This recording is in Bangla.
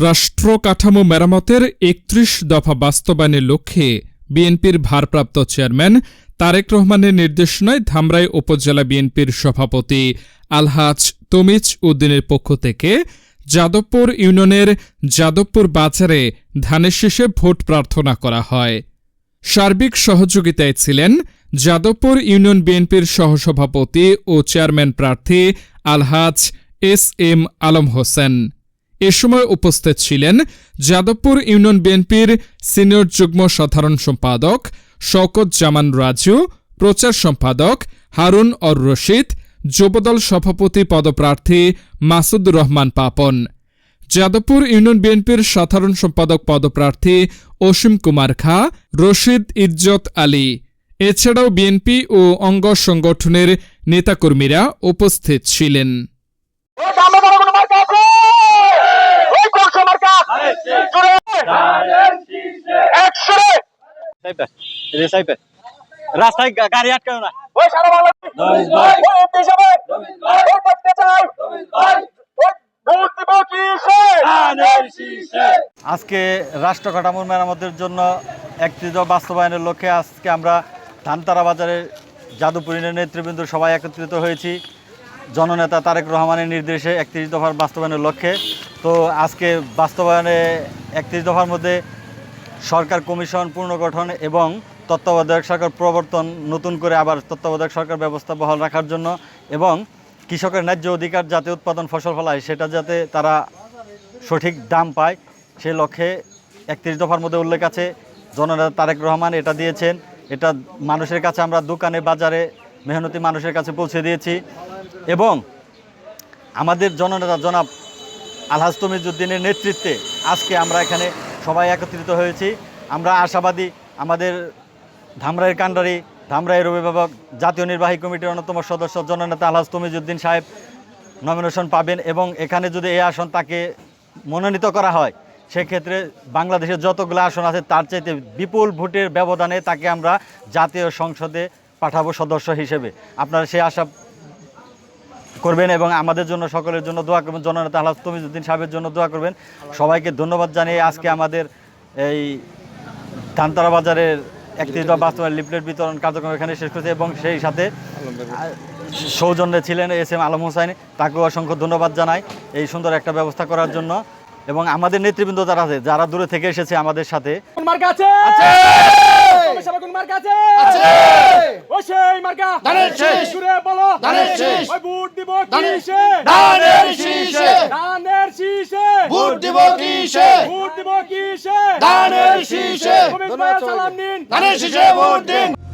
রাষ্ট্র কাঠামো মেরামতের একত্রিশ দফা বাস্তবায়নের লক্ষ্যে বিএনপির ভারপ্রাপ্ত চেয়ারম্যান তারেক রহমানের নির্দেশনায় ধামরাই উপজেলা বিএনপির সভাপতি আলহাজ তমিজ উদ্দিনের পক্ষ থেকে যাদবপুর ইউনিয়নের যাদবপুর বাজারে ধানের শেষে ভোট প্রার্থনা করা হয়। সার্বিক সহযোগিতায় ছিলেন যাদবপুর ইউনিয়ন বিএনপির সহসভাপতি ও চেয়ারম্যান প্রার্থী আলহাজ এস এম আলম হোসেন। এ সময় উপস্থিত ছিলেন যাদবপুর ইউনিয়ন বিএনপির সিনিয়র যুগ্ম সাধারণ সম্পাদক শওকত জামান রাজু, প্রচার সম্পাদক হারুন অর রশিদ, যুবদল সভাপতি পদপ্রার্থী মাসুদ রহমান পাপন। যাদবপুর ইউনিয়ন বিএনপির সাধারণ সম্পাদক পদপ্রার্থী অসীম কুমার খা, রশিদ ইজ্জত আলী। এছাড়াও বিএনপি ও অঙ্গ সংগঠনের নেতাকর্মীরা উপস্থিত ছিলেন। রাস্তায় গাড়ি আটকাও না। ওই সারা বাংলা ওই এমপি হিসাবে ওই করতে চাই। আজকে রাষ্ট্র কাঠামোর মেরামতের জন্য একত্রিত বাস্তবায়নের লক্ষ্যে আজকে আমরা ধানতারা বাজারের যাদবপুর ইউনিয়নের নেতৃবৃন্দ সবাই একত্রিত হয়েছি। জননেতা তারেক রহমানের নির্দেশে একত্রিশ দফার বাস্তবায়নের লক্ষ্যে। তো আজকে বাস্তবায়নে একত্রিশ দফার মধ্যে সরকার কমিশন পুনর্গঠন এবং তত্ত্বাবধায়ক সরকার প্রবর্তন, নতুন করে আবার তত্ত্বাবধায়ক সরকার ব্যবস্থা বহাল রাখার জন্য এবং কৃষকের ন্যায্য অধিকার যাতে উৎপাদন ফসল ফলায়, সেটা যাতে তারা সঠিক দাম পায় সে লক্ষ্যে একত্রিশ দফার মধ্যে উল্লেখ আছে। জননেতা তারেক রহমান এটা দিয়েছেন, এটা মানুষের কাছে আমরা দোকানে, বাজারে মেহনতি মানুষের কাছে পৌঁছে দিয়েছি। এবং আমাদের জননেতা জনাব আলহাজ তমিজুদ্দিনের নেতৃত্বে আজকে আমরা এখানে সবাই একত্রিত হয়েছি। আমরা আশাবাদী আমাদের ধামরাইয়ের কান্ডারি ধামরাইয়ের অভিভাবক, জাতীয় নির্বাহী কমিটির অন্যতম সদস্য জননেতা আলহাজ তমিজুদ্দিন সাহেব নমিনেশন পাবেন এবং এখানে যদি এই আসন তাকে মনোনীত করা হয়, সেক্ষেত্রে বাংলাদেশের যতগুলো আসন আছে তার চাইতে বিপুল ভোটের ব্যবধানে তাকে আমরা জাতীয় সংসদে পাঠাবো সদস্য হিসেবে। আপনারা সেই আশা করবেন এবং আমাদের জন্য, সকলের জন্য দোয়া করবেন, জননেতা আল্লাহ তমিজুদ্দিন সাহেবের জন্য দোয়া করবেন। সবাইকে ধন্যবাদ জানিয়ে আজকে আমাদের এই ধানতারা বাজারের একত্রিশ দফা বাস্তবায়ন লিফলেট বিতরণ কার্যক্রম এখানে শেষ করেছে এবং সেই সাথে সৌজন্যে ছিলেন এস এম আলম হোসাইন। তাকেও অসংখ্য ধন্যবাদ জানাই এই সুন্দর একটা ব্যবস্থা করার জন্য। এবং আমাদের নেতৃবৃন্দ যারা আছে যারা দূরে থেকে এসেছে আমাদের সাথে কোন মার্কা আছে আছে সবাই কোন মার্কা আছে আছে ওই সেই মার্কা ধানের শীষ। সুরে বলো ধানের শীষ। ওই ভোট দিব ধানের- শীষে। ধানের শীষে। ভোট দিব কিসে? ভোট দিব কিসে? ধানের শীষে। সালাম নিন ধানের শীষে ভোট দিন।